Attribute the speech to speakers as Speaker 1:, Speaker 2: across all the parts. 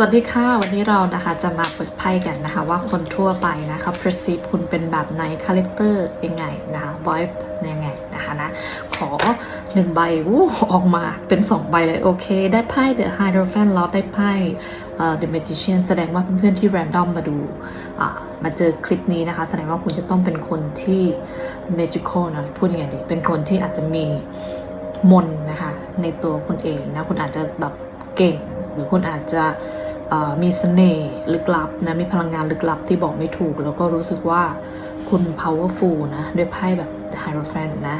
Speaker 1: สวัสดีค่ะ วันนี้เรานะคะจะมาเปิดไพ่กันนะคะว่าคนทั่วไปนะคะ perceive คุณเป็นแบบไหน character ยังไงนะคะ vibe ยังไงนะคะนะ ขอหนึ่งใบวู้ออกมาเป็นสองใบเลย โอเค ได้ไพ่ the hierophant lot ได้ไพ่เอ่อ the magician แสดงว่าเพื่อนๆที่ random มาดูมาเจอคลิปนี้นะคะ แสดงว่าคุณจะต้องเป็นคนที่ magical นะพูดยังไงดีเป็นคนที่อาจจะมีมนนะคะในตัวคุณเองนะคุณอาจจะแบบเก่ง หรือคุณอาจจะ มีเสน่ห์ลึกลับนะมีพลังงานลึกลับที่บอกไม่ถูก แล้วก็รู้สึกว่าคุณ powerful นะด้วยไพ่แบบ hierophant นะ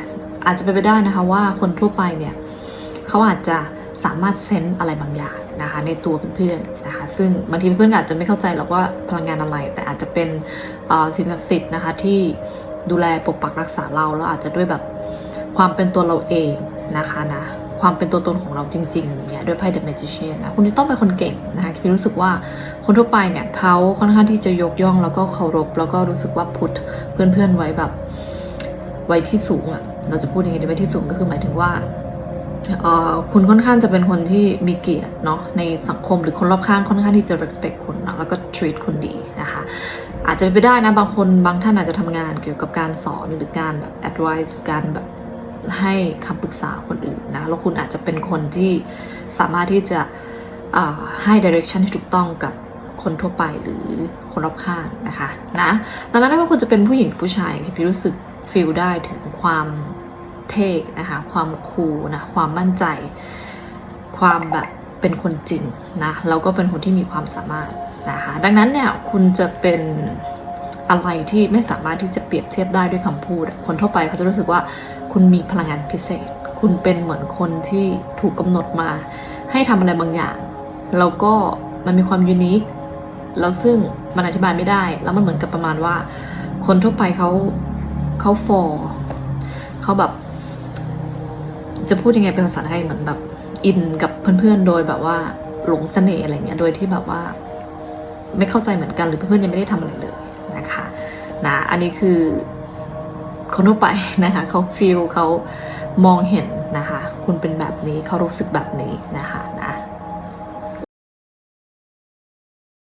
Speaker 1: อาจจะเป็นไปได้นะคะว่าคนทั่วไปเนี่ยเขาอาจจะสามารถเซนส์อะไรบางอย่างนะคะในตัวเพื่อนๆนะคะซึ่งบางทีเพื่อนอาจจะไม่เข้าใจหรอกว่าพลังงานอะไร แต่อาจจะเป็นสิ่งศักดิ์สิทธิ์นะคะที่ดูแลปกปักรักษาเราแล้วอาจจะด้วยแบบความเป็นตัวเราเองนะคะนะ ความเป็นตัวตนของเราจริงๆอย่างเงี้ยด้วยไพ่ The Magician นะคุณจะต้องเป็นคนเก่งนะคะพี่รู้สึกว่าคนทั่วไปเนี่ยเขาค่อนข้างที่จะยกย่องแล้วก็เคารพ แล้วก็รู้สึกว่าพุทเพื่อนๆไว้แบบไว้ที่สูงอะ่ะเราจะพูดยังไงดีไว้ที่สูงก็คือหมายถึงว่าเอ่อคุณค่อนข้างจะเป็นคนที่มีเกียรติเนาะในสังคมหรือคนรอบข้างค่อนข้างที่จะ respect คุณนะแล้วก็ treat คุณดีนะคะอาจจะเป็นไปได้นะบางคนบางท่านอาจจะทำงานเกี่ยวกับการสอนหรือการแบบ advice การแบบ ให้คำปรึกษาคนอื่นนะแล้วคุณอาจจะเป็นคนที่สามารถที่จะให้ direction ที่ถูกต้องกับคนทั่วไปหรือคนรอบข้างนะคะนะดังนั้นไม่ว่าคุณจะเป็นผู้หญิงผู้ชายพี่รู้สึกฟีลได้ถึงความเท่นะคะความคูลนะความมั่นใจ ความแบบเป็นคนจริงนะแล้วก็เป็นคนที่มีความสามารถนะคะดังนั้นเนี่ยคุณจะเป็นอะไรที่ไม่สามารถที่จะเปรียบเทียบได้ด้วยคำพูด คนทั่วไปเขาจะรู้สึกว่า คุณมีพลังงานพิเศษ คุณเป็นเหมือนคนที่ถูกกำหนดมา ให้ทำอะไรบางอย่าง แล้วก็มันมีความยูนิค แล้วซึ่งมันอธิบายไม่ได้ แล้วมันเหมือนกับประมาณว่า คนทั่วไปเขาเขาฟอร์เขาแบบ จะพูดยังไงเป็นภาษาไทยเหมือนแบบอินกับเพื่อนๆ โดยแบบว่าหลงเสน่ห์อะไรเงี้ย โดยที่แบบว่า ไม่เข้าใจเหมือนกันหรือเพื่อนๆยังไม่ได้ทำอะไรเลยนะคะ นะ อันนี้คือ คนทั่วไปนะคะเขาฟีลเขามองเห็นนะคะ คุณเป็นแบบนี้เขารู้สึกแบบนี้นะคะนะ